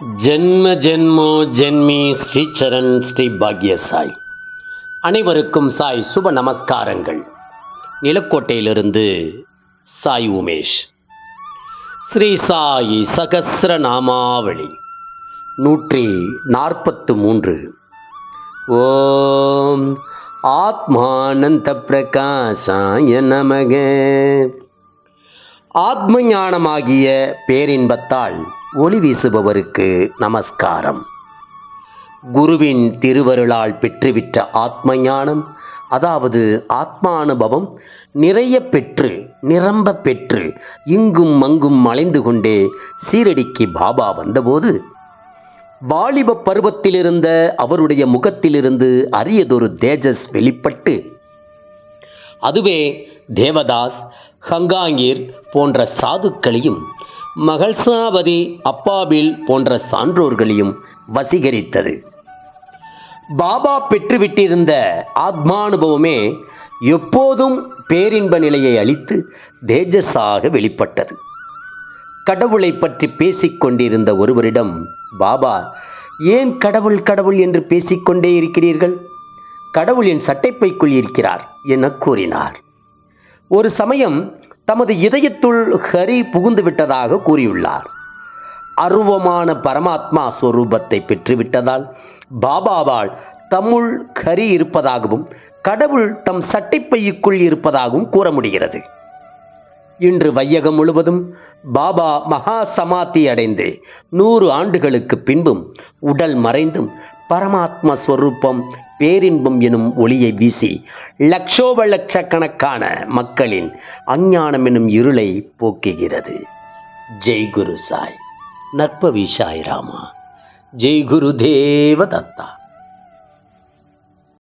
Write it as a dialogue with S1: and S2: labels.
S1: ஜென்ம ஜென்மோ ஜென்மி ஸ்ரீச்சரண் ஸ்ரீ பாக்ய சாய் அனைவருக்கும் சாய் சுப நமஸ்காரங்கள். நிலக்கோட்டையிலிருந்து சாய் உமேஷ். ஸ்ரீ சாய் சகசிர நாமாவளி. நூற்றி நாற்பத்து மூன்று. ஓம் ஆத்மானந்த பிரகாசாய நமக. ஆத்ம ஞானமாகிய பேரின்பத்தால் ஒளி வீசுபவருக்கு நமஸ்காரம். குருவின் திருவருளால் பெற்றுவிட்ட ஆத்ம ஞானம் அதாவது ஆத்மானுபவம் நிறைய பெற்று நிரம்ப பெற்று இங்கும் அங்கும் மலைந்து கொண்டே சீரடிக்கு பாபா வந்தபோது வாலிப பருவத்திலிருந்த அவருடைய முகத்திலிருந்து அரியதொரு தேஜஸ் வெளிப்பட்டு அதுவே தேவதாஸ் ஹங்காங்கீர் போன்ற சாதுக்களையும் மகள்சாவதி அப்பாபில் போன்ற சான்றோர்களையும் வசீகரித்தது. பாபா பெற்றுவிட்டிருந்த ஆத்மானுபவமே எப்போதும் பேரின்ப நிலையை அளித்து தேஜஸாக வெளிப்பட்டது. கடவுளை பற்றி பேசிக்கொண்டிருந்த ஒருவரிடம் பாபா ஏன் கடவுள் கடவுள் என்று பேசிக்கொண்டே இருக்கிறீர்கள்? கடவுள் என் சட்டைப்பைக்குள் இருக்கிறார் என கூறினார். ஒரு சமயம் தமது இதயத்துள் ஹரி புகுந்து விட்டதாக கூறியுள்ளார். அருவமான பரமாத்மா ஸ்வரூபத்தை பெற்றுவிட்டதால் பாபாவால் தம்முள் ஹரி இருப்பதாகவும் கடவுள் தம் சட்டைப்பையுக்குள் இருப்பதாகவும் கூற முடிகிறது. இன்று வையகம் முழுவதும் பாபா மகா சமாதி அடைந்து நூறு ஆண்டுகளுக்கு பின்பும் உடல் மறைந்தும் பரமாத்ம ஸ்வரூபம் பேரின்பம் எனும் ஒளியை வீசி லட்சோப லட்சக்கணக்கான மக்களின் அஞ்ஞானம் எனும் இருளை போக்குகிறது. ஜெய் குரு சாய். நற்பவி சாய் ராமா. ஜெய் குரு தேவ தத்தா